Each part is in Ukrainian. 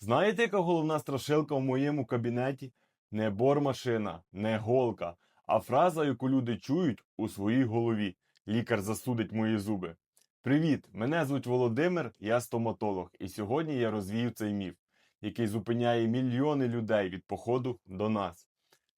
Знаєте, яка головна страшилка в моєму кабінеті? Не бормашина, не голка, а фраза, яку люди чують у своїй голові. Лікар засудить мої зуби. Привіт! Мене звуть Володимир, я стоматолог, і сьогодні я розвію цей міф, який зупиняє мільйони людей від походу до нас.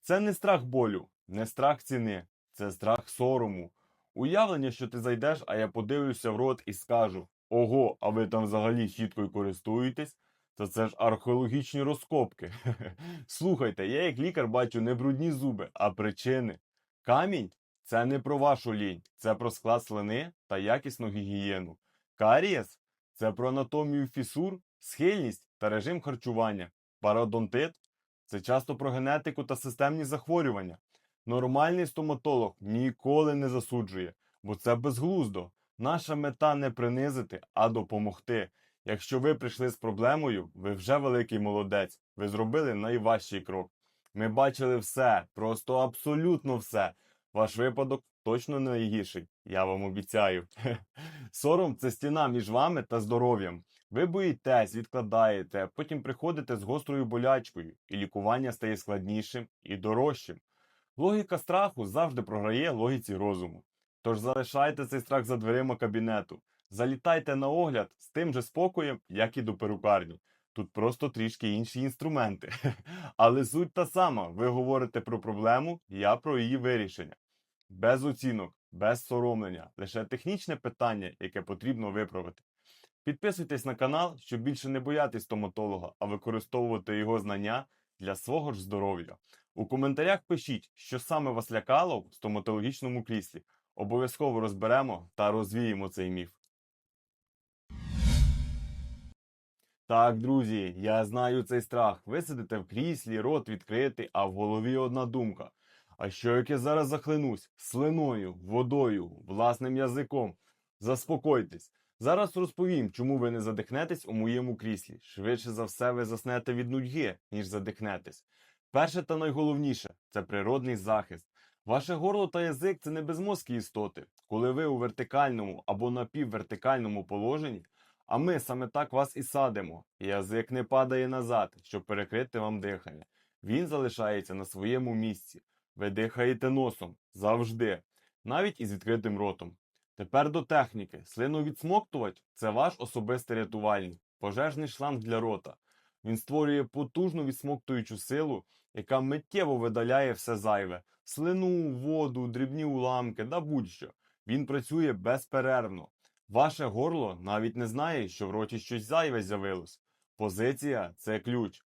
Це не страх болю, не страх ціни, це страх сорому. Уявлення, що ти зайдеш, а я подивлюся в рот і скажу: Ого, а ви там взагалі щіткою користуєтесь? То це ж археологічні розкопки. Слухайте, я як лікар бачу не брудні зуби, а причини. Камінь це не про вашу лінь, це про склад слини та якісну гігієну. Карієс це про анатомію фісур, схильність та режим харчування. Пародонтит це часто про генетику та системні захворювання. Нормальний стоматолог ніколи не засуджує, бо це безглуздо. Наша мета не принизити, а допомогти. Якщо ви прийшли з проблемою, ви вже великий молодець. Ви зробили найважчий крок. Ми бачили все, просто абсолютно все. Ваш випадок точно не найгірший, я вам обіцяю. Сором це стіна між вами та здоров'ям. Ви боїтесь, відкладаєте, потім приходите з гострою болячкою, і лікування стає складнішим і дорожчим. Логіка страху завжди програє логіці розуму. Тож залишайте цей страх за дверима кабінету. Залітайте на огляд з тим же спокоєм, як і до перукарні. Тут просто трішки інші інструменти. Але суть та сама: ви говорите про проблему, я про її вирішення. Без оцінок, без соромлення, лише технічне питання, яке потрібно виправити. Підписуйтесь на канал, щоб більше не боятись стоматолога, а використовувати його знання для свого ж здоров'я. У коментарях пишіть, що саме вас лякало в стоматологічному кріслі. Обов'язково розберемо та розвіємо цей міф. Так, друзі, я знаю цей страх. Ви сидите в кріслі, рот відкритий, а в голові одна думка. А що як я зараз захлинусь слиною, водою, власним язиком? Заспокойтесь. Зараз розповім, чому ви не задихнетесь у моєму кріслі. Швидше за все, ви заснете від нудьги, ніж задихнетесь. Перше та найголовніше це природний захист. Ваше горло та язик це не безмозкі істоти. Коли ви у вертикальному або напіввертикальному положенні, а ми саме так вас і садимо. Язик не падає назад, щоб перекрити вам дихання. Він залишається на своєму місці. Ви дихаєте носом завжди, навіть із відкритим ротом. Тепер до техніки. Слину відсмоктувати це ваш особистий рятувальник, пожежний шланг для рота. Він створює потужну відсмоктуючу силу, яка миттєво видаляє все зайве: слину, воду, дрібні уламки да будь-що. Він працює безперервно. Ваше горло навіть не знає, що в роті щось зайве з'явилось. Позиція це ключ.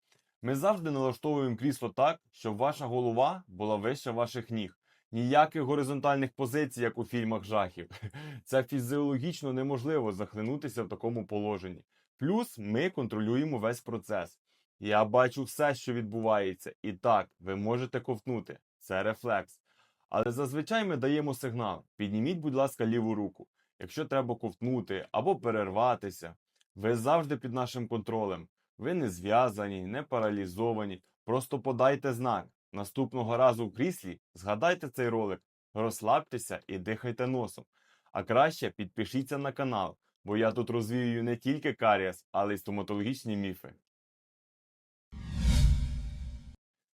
Ми завжди налаштовуємо крісло так, щоб ваша голова була вище ваших ніг. Ніяких горизонтальних позицій, як у фільмах жахів. Це фізіологічно неможливо захлинутися в такому положенні. Плюс ми контролюємо весь процес. Я бачу все, що відбувається, і так, ви можете ковтнути. Це рефлекс. Але зазвичай ми даємо сигнал: підніміть, будь ласка, ліву руку, якщо треба ковтнути або перерватися. Ви завжди під нашим контролем. Ви не зв'язані, не паралізовані. Просто подайте знак. Наступного разу в кріслі згадайте цей ролик, розслабтеся і дихайте носом. А краще підпишіться на канал, бо я тут розвіюю не тільки каріас, але й стоматологічні міфи.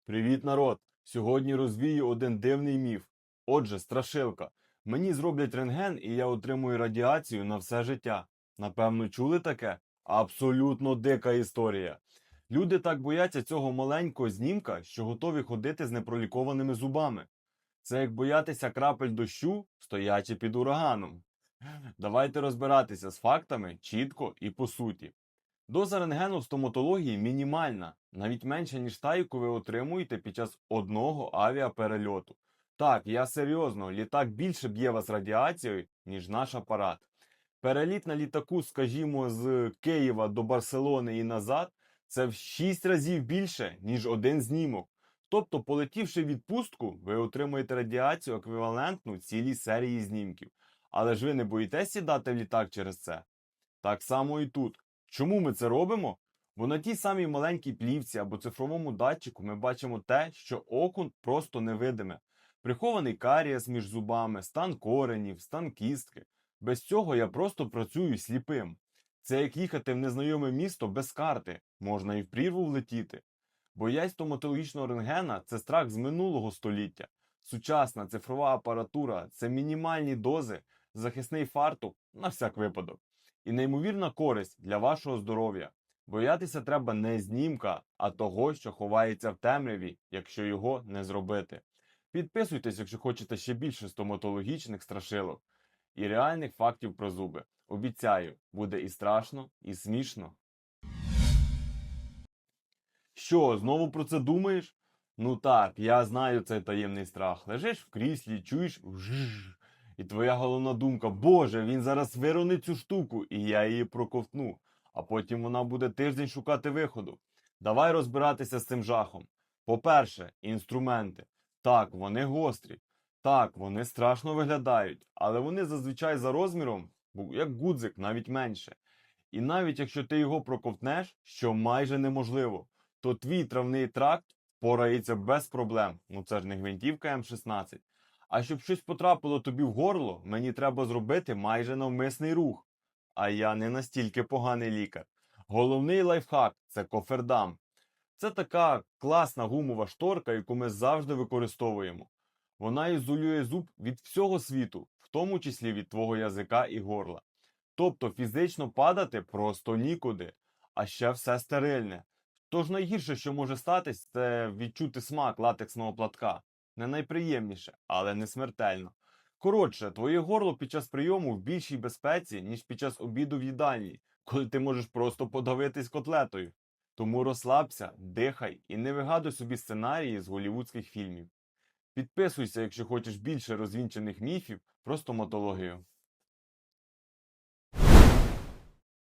Привіт, народ! Сьогодні розвію один дивний міф. Отже, страшилка. Мені зроблять рентген і я отримую радіацію на все життя. Напевно, чули таке? Абсолютно дика історія. Люди так бояться цього маленького знімка, що готові ходити з непролікованими зубами. Це як боятися крапель дощу, стоячи під ураганом. Давайте розбиратися з фактами чітко і по суті. Доза рентгену в стоматології мінімальна, навіть менша, ніж та, яку ви отримуєте під час одного авіаперельоту. Так, я серйозно, літак більше б'є вас радіацією, ніж наш апарат. Переліт на літаку, скажімо, з Києва до Барселони і назад, це в 6 разів більше, ніж один знімок. Тобто, полетівши відпустку, ви отримуєте радіацію еквівалентну цілій серії знімків. Але ж ви не боїтесь сідати в літак через це? Так само і тут. Чому ми це робимо? Бо на тій самій маленькій плівці або цифровому датчику ми бачимо те, що оку просто невидиме. Прихований карієс між зубами, стан коренів, стан кістки. Без цього я просто працюю сліпим. Це як їхати в незнайоме місто без карти, можна і в прірву влетіти. Боязнь стоматологічного рентгена – це страх з минулого століття. Сучасна цифрова апаратура це мінімальні дози, захисний фартук на всяк випадок. І неймовірна користь для вашого здоров'я. Боятися треба не знімка, а того, що ховається в темряві, якщо його не зробити. Підписуйтесь, якщо хочете ще більше стоматологічних страшилок і реальних фактів про зуби. Обіцяю, буде і страшно, і смішно. Що, знову про це думаєш? Ну так, я знаю цей таємний страх. Лежиш в кріслі, чуєш вжж, і твоя головна думка: Боже, він зараз виронить цю штуку, і я її проковтну, а потім вона буде тиждень шукати виходу. Давай розбиратися з цим жахом. По-перше, інструменти. Так, вони гострі. Так, вони страшно виглядають, але вони зазвичай за розміром, як гудзик, навіть менше. І навіть якщо ти його проковтнеш, що майже неможливо, то твій травний тракт порається без проблем. Ну це ж не гвинтівка М16. А щоб щось потрапило тобі в горло, мені треба зробити майже навмисний рух. А я не настільки поганий лікар. Головний лайфхак це кофердам. Це така класна гумова шторка, яку ми завжди використовуємо. Вона ізолює зуб від всього світу, в тому числі від твого язика і горла. Тобто фізично падати просто нікуди, а ще все стерильне. Тож найгірше, що може статись, це відчути смак латексного платка. Не найприємніше, але не смертельно. Коротше, твоє горло під час прийому в більшій безпеці, ніж під час обіду в їдальні, коли ти можеш просто подавитись котлетою. Тому розслабся, дихай і не вигадуй собі сценарії з голівудських фільмів. Підписуйся, якщо хочеш більше розвінчених міфів про стоматологію.